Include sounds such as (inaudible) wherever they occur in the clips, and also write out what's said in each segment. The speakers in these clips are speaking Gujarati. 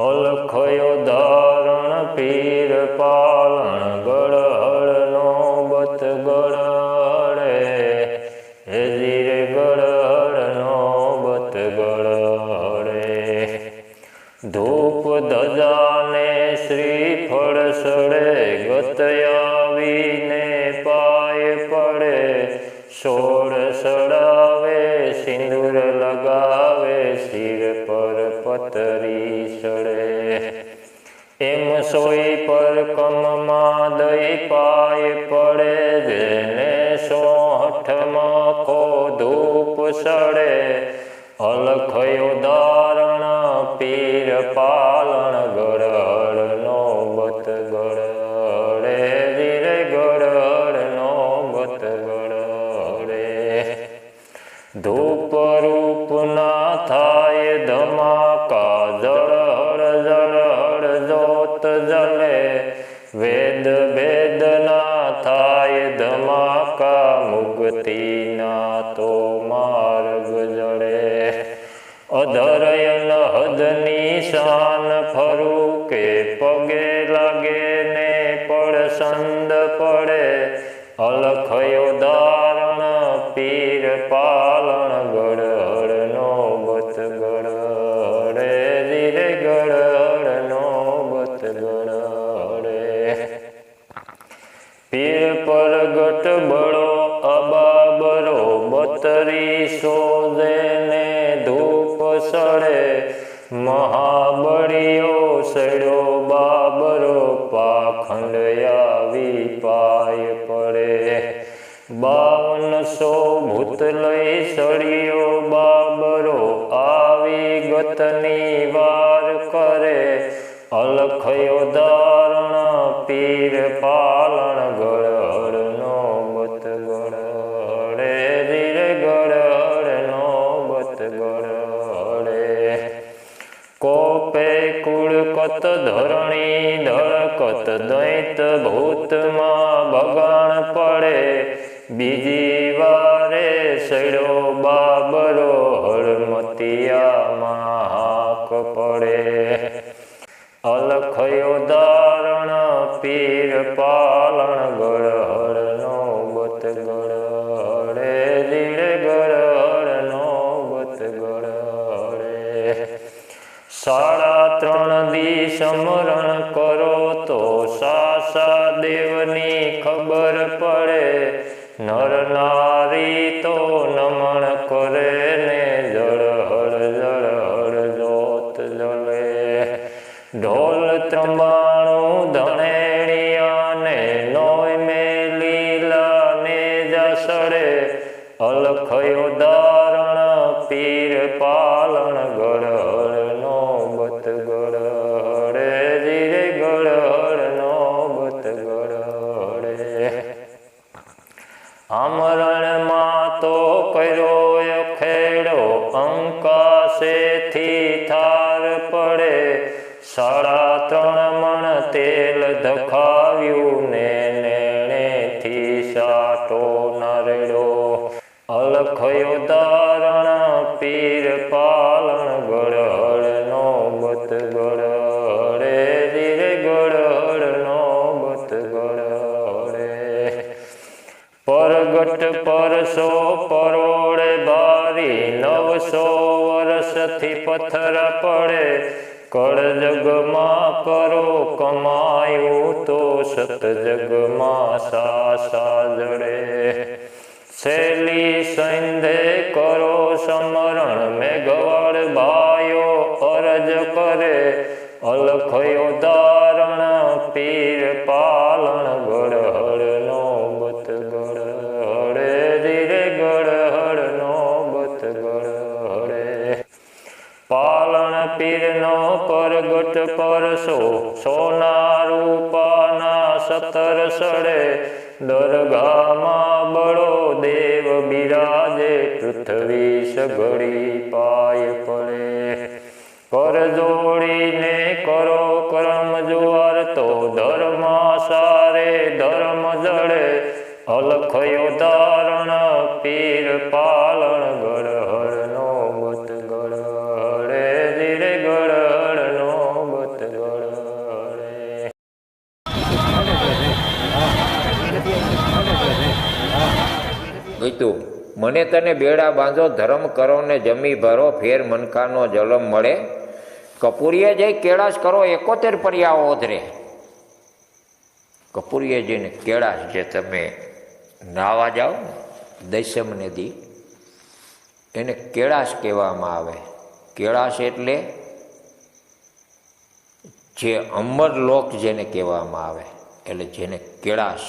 અલખયો ધારણ પીર પાલણ ગળહળનો બત ગળહળે હેજી રે ગળહળનો બત ગળહળે ધૂપ ધજાને શ્રીફળ સડે, ગત પાય પડે. સોળ સોઈ પર કમમાં દઈ પાય પડે, જેને સોઠમાં કો ધૂપ સડે. અલખયો દારણ, પીર પાલણ ગળહળનો બત ગળહળે ધીરે નો બત ગળહળે ધૂપ હદની શાન ખરું કે પગે લાગે ને પડસંદ પડે, અલખયો દારણ પીર પાલણ ગળહળનો બત ગળહળે ધીરે ગળહળનો બત ગળહળે પીર પરગટ બળો અબાબરો બતરી સોજે ને ધૂપ મહાબળીઓ સડ્યો બાબરો પાખંડ આવી પાય પડે. બાવનસો ભૂત લઈ સળિયો બાબરો આવી ગતની વાર કરે. અલખયો દારણ પીર પાલણ કત ધરણી ધડકત દૈત ભૂતમાં બગાણ પડે. બીજી વારે સડ્યો બાબરો હળમતિયામાં હાક પડે. અલખયો દારણ પીર પાલણ પરગટ પરસો પરોળે બારી, નવસો વર્ષથી પથ્થર પડે. કળજગમાં કરો કમાયું તો સતજગમાં સાસા જડે શેલી સંધે કરો સમરણ, મેઘવાળ ભાયો અરજ કરે. અલખયો દારણ સડે દરગાહમાં બળો દેવ બિરાજે પૃથ્વી સગડી પાય પડે કર જોડીને કરો કર્મ જુવાર, તો ધર્મ સારે ધર્મ જડે અલખયો ધારણ પીર પાલણ ગીતું મને તને બેડા બાંધો, ધર્મ કરો ને જમી ભરો, ફેર મનકાનો જલમ મળે. કપૂરીએ જઈ કેળાશ કરો, એકોતેર પર્યાઓ ઓધરે. કપૂરીએ જઈને, કેળાશ જે તમે નાવા જાઓ દૈસમ નદી એને કેળાશ કહેવામાં આવે. કેળાશ એટલે જે અમર લોક જેને કહેવામાં આવે, એટલે જેને કેળાશ.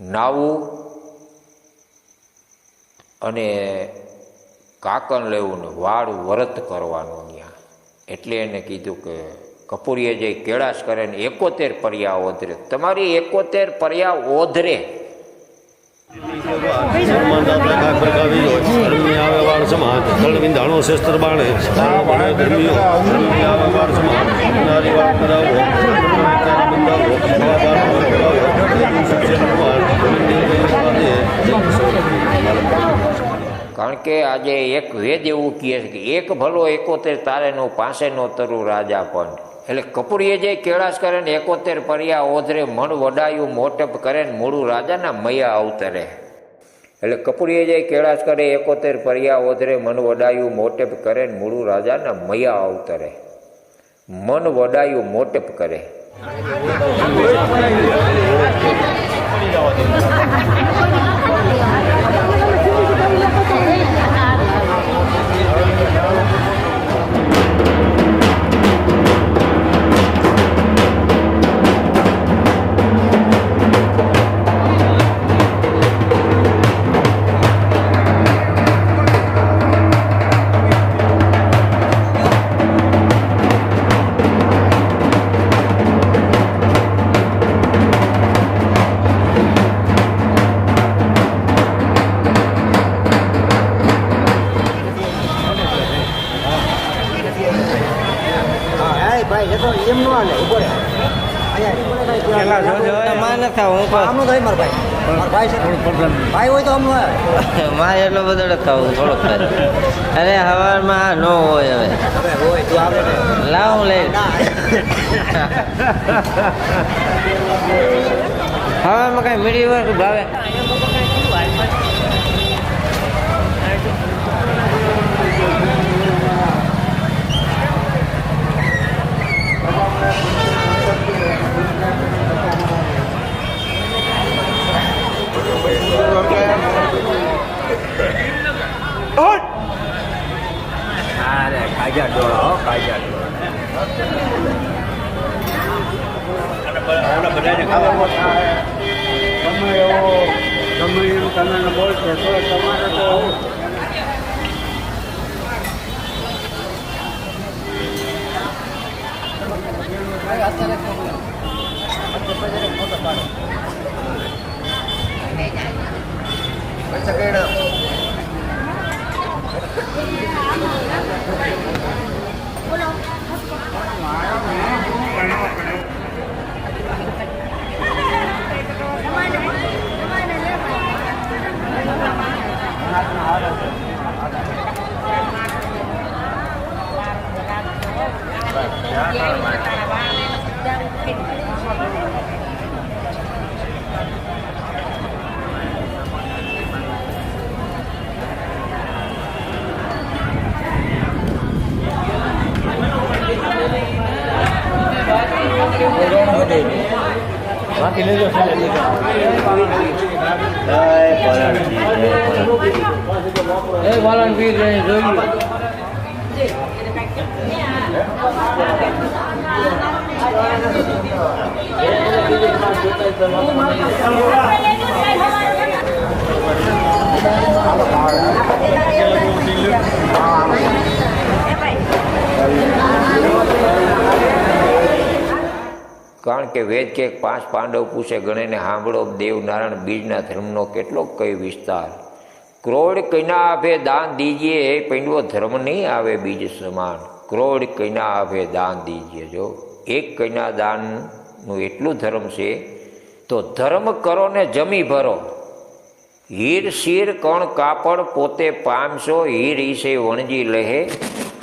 નાવું અને કાકર લેવું ને વાળ વરત કરવાનું ત્યાં એટલે એને કીધું કે કપૂરીએ જે કેળાશ કરે ને એકોતેર પર્યા ઓધરે. તમારી એકોતેર પર્યા ઓધરે. આવે વાળ સમાન ધળ વિંધાણો શસ્ત્ર બાણે બાણે ધર્મીઓ ધર્મી આવે વાળ સમાન નારી વાળ કરાવો બંધાવો કારણ કે આજે એક વેદ એવું કહે છે કે એક ભલો એકોતેર તારેનો પાસેનો તરું રાજા પણ એટલે કપૂરીએ જે કેળાશ કરે ને એકોતેર પર્યા ઓધરે મણ વડાયું મોટપ કરે ને મૂળું રાજાના મૈયા અવતરે. એટલે કપૂરીએ જે કેળાશ કરે એકોતેર પર્યા ઓધરે મન વડાયું મોટેપ કરે ને મૂળું રાજાના મૈયા અવતરે. મન વડાયું મોટેપ કરે. આમનો થાય મારો ભાઈ. મારો ભાઈ છે ભાઈ હોય તો આમનો આવે (laughs) મારે એટલો બધો નથી થોડોક. અરે સવારમાં ન હોય હવે. હવે હોય તું આવે લાવ હું લઈ. ના કાંઈ મીડી ભાવે? અરે કાજા ડોળા હો કાજા ડોળા તમે એવો ગમે એમ તમે બોલશો તો તમારે તો ไปแล้วไปแล้ว વાલણ પી રહી જોયું કારણ કે વેદ કે પાંચ પાંડવ પૂછે, ગણીને સાંભળો દેવ નારાયણ બીજના ધર્મનો કેટલો કઈ વિસ્તાર. ક્રોડ કૈના આભે દાન દીજીએ, પૈંડવો ધર્મ નહીં આવે બીજ સમાન. ક્રોડ કૈના આભે દાન દીજીએ. જો એક કૈના દાનનું એટલું ધર્મ છે, તો ધર્મ કરો ને જમી ભરો. હીર શીર કણ કાપડ પોતે પામશો, હીર ઈસે વણજી લહે.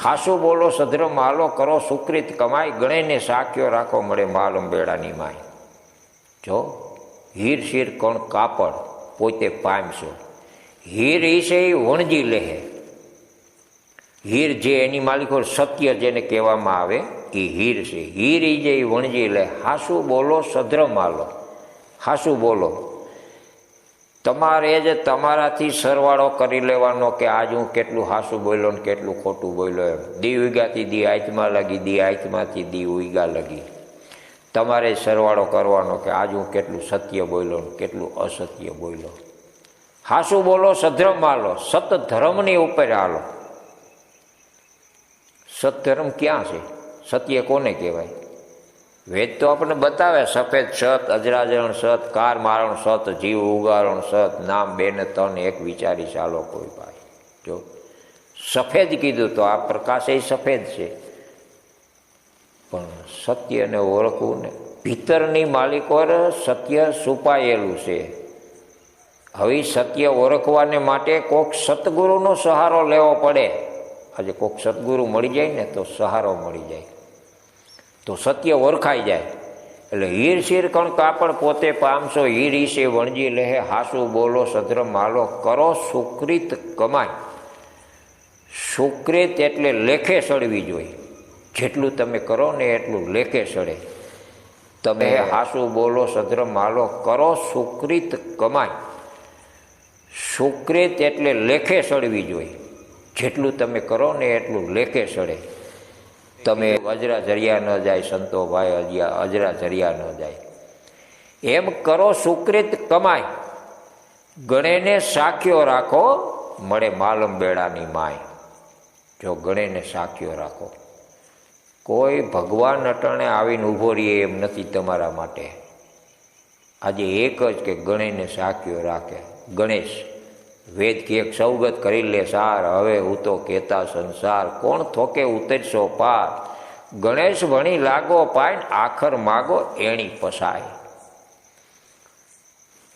હાસુ બોલો સધ્ર માલો કરો, સુકૃત કમાય ગણેને સાક્યો રાખો, મળે માલ અંબેડાની માય જો હીર શીર કણ કાપડ પોતે પામશો હીર ઈશે વણજી લે હીર જે એની માલિકો સત્ય જેને કહેવામાં આવે, એ હીર છે. હીર ઈ જે એ વણજી લે, હાસુ બોલો સદ્ર માલો. હાસુ બોલો. તમારે જ તમારાથી સરવાળો કરી લેવાનો કે આજ હું કેટલું હાસું બોલ્યો ને કેટલું ખોટું બોલ્યો એમ. દી ઉગાથી દી આયતમાં લગી, દી આયતમાંથી દી ઉગા લગી. તમારે સરવાળો કરવાનો કે આજ હું કેટલું સત્ય બોલ્યો ને કેટલું અસત્ય બોલ્યો. હાસું બોલો સધર્મ આલો સત ધર્મની ઉપર હાલો. સતધર્મ ક્યાં છે? સત્ય કોને કહેવાય? વેદ તો આપણને બતાવે, સફેદ સત અજરાજરણ સત કાર મારણ સત, જીવ ઉગારણ સત, નામ, બે ને ત્રણ, એક વિચારી ચાલો કોઈ ભાઈ. જો સફેદ કીધું તો આ પ્રકાશ એ સફેદ છે. પણ સત્યને ઓળખવું ને, ભીતરની માલિકો સત્ય છુપાયેલું છે. હવે સત્ય ઓળખવાને માટે કોક સદગુરુનો સહારો લેવો પડે. આજે કોક સદગુરુ મળી જાય ને તો સહારો મળી જાય. તો સત્ય ઓળખાઈ જાય. એટલે હીર શીર કણ કાપડ પોતે પામશો હીર ઈશે વણજી લેહે હાસુ બોલો સદ્ર માલો કરો સુકૃત કમાય સુકૃત એટલે લેખે સડવી જોઈએ જેટલું તમે કરો ને એટલું લેખે સડે તમે હાસુ બોલો સદ્ર માલો કરો સુકૃત કમાય સુકૃત એટલે લેખે સડવી જોઈએ. જેટલું તમે કરો ને એટલું લેખે સળે. તમે અજરા જરિયા ન જાય, સંતો ભાઈ અજિયા, અજરા જરિયા ન જાય. એમ કરો સુકૃત કમાય ગણેને સાખ્યો રાખો, મળે માલમ બેડાની માય. જો ગણેને સાખ્યો રાખો. કોઈ ભગવાન અટણે આવીને ઊભો રહીએ એમ નથી તમારા માટે. આજે એક જ કે ગણેને સાખ્યો રાખે. ગણેશ. વેદ કે સૌગત કરી લે સાર, હવે હું તો કહેતા સંસાર, કોણ થોકે ઉતરશો પાર? ગણેશ ભણી લાગો પાય આખર માગો એણી પસાય.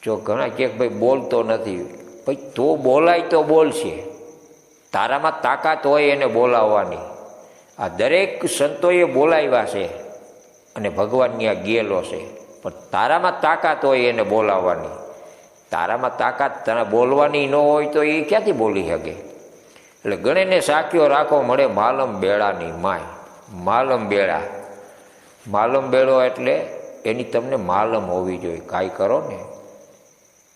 જો ઘણા કે ભાઈ બોલતો નથી, ભાઈ તો બોલાય તો બોલશે. તારામાં તાકાત હોય એને બોલાવવાની. આ દરેક સંતોએ બોલાવ્યા છે અને ભગવાનની આ ગેલો છે. પણ તારામાં તાકાત હોય એને બોલાવવાની. તારામાં તાકાત તને બોલવાની ન હોય તો એ ક્યાંથી બોલી શકે? એટલે ગણેને સાક્યો રાખો, મળે માલમ બેડાની માય. માલમ બેળા. માલમ બેડો એટલે એની તમને માલમ હોવી જોઈએ. કાંઈ કરો ને.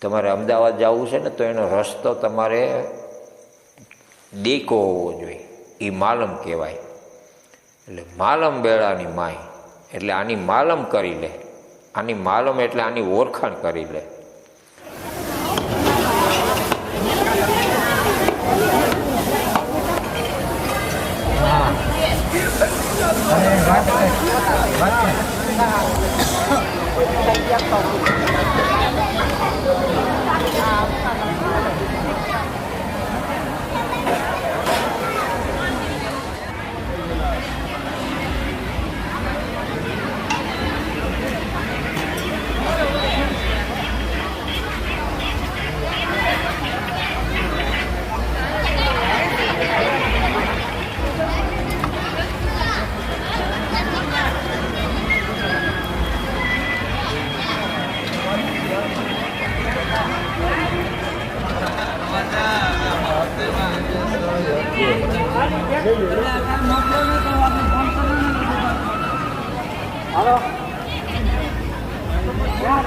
તમારે અમદાવાદ જવું છે ને, તો એનો રસ્તો તમારે દેકો હોવો જોઈએ. એ માલમ કહેવાય. એટલે માલમ બેડાની માય. એટલે આની માલમ કરી લે. આની માલમ એટલે આની ઓળખાણ કરી લે. ร้อยเปอร์ไซ็นต์ร้ไยเปอร์เซ็นต์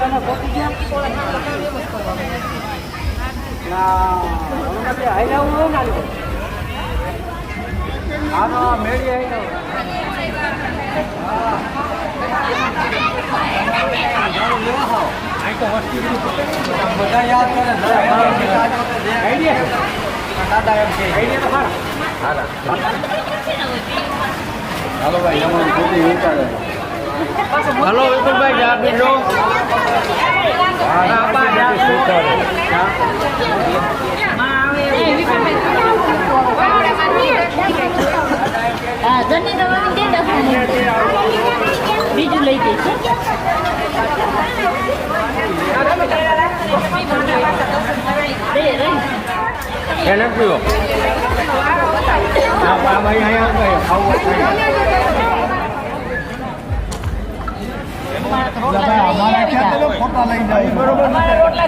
ક્યાં તને પહોંચી ગયા ના હમણાં બે હાઈ જવું હોય ને આની હા તો મેળી બધા યાદ કરે દાદા એમ છે હાલો ભાઈ અમારું ખોટી વિચારે હલો વિપુલભાઈ ચા પીજો બીજું લઈ જઈશ એને પીવો આ ભાઈ અહીંયા ખાવું અમારા તો રોટલા લઈ આવી ફોટા લઈ જાય બરોબર રોટલા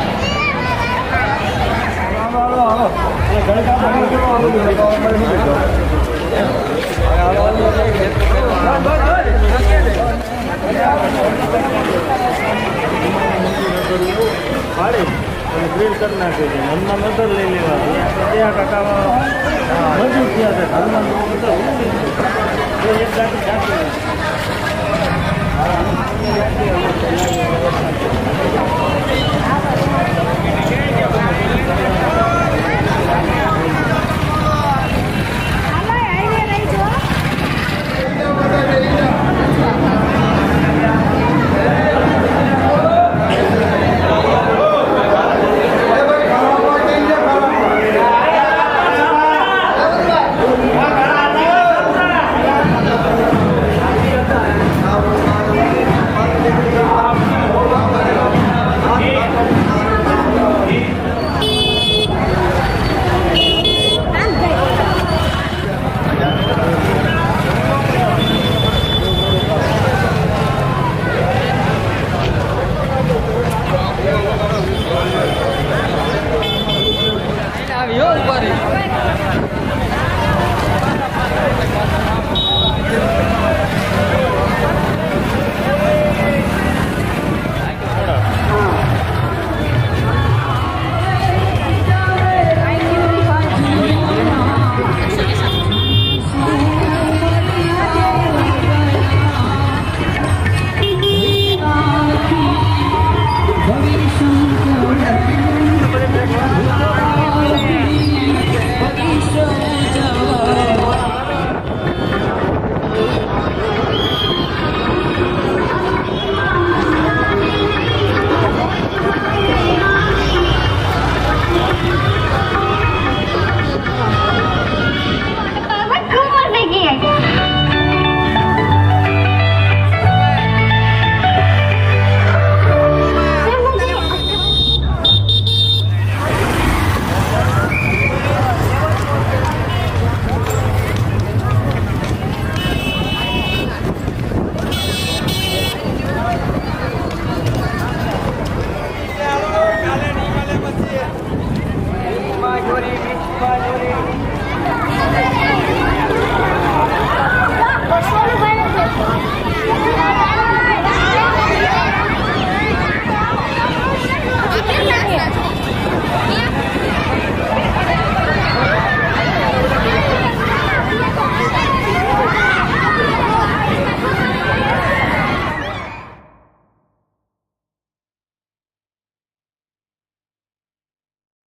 પાડી અને ગ્રીલ કરી નાખે છે હનુમાન અંદર લઈ લેવા ત્યાં કાકામાં મજૂર થયા છે હનુમાન એક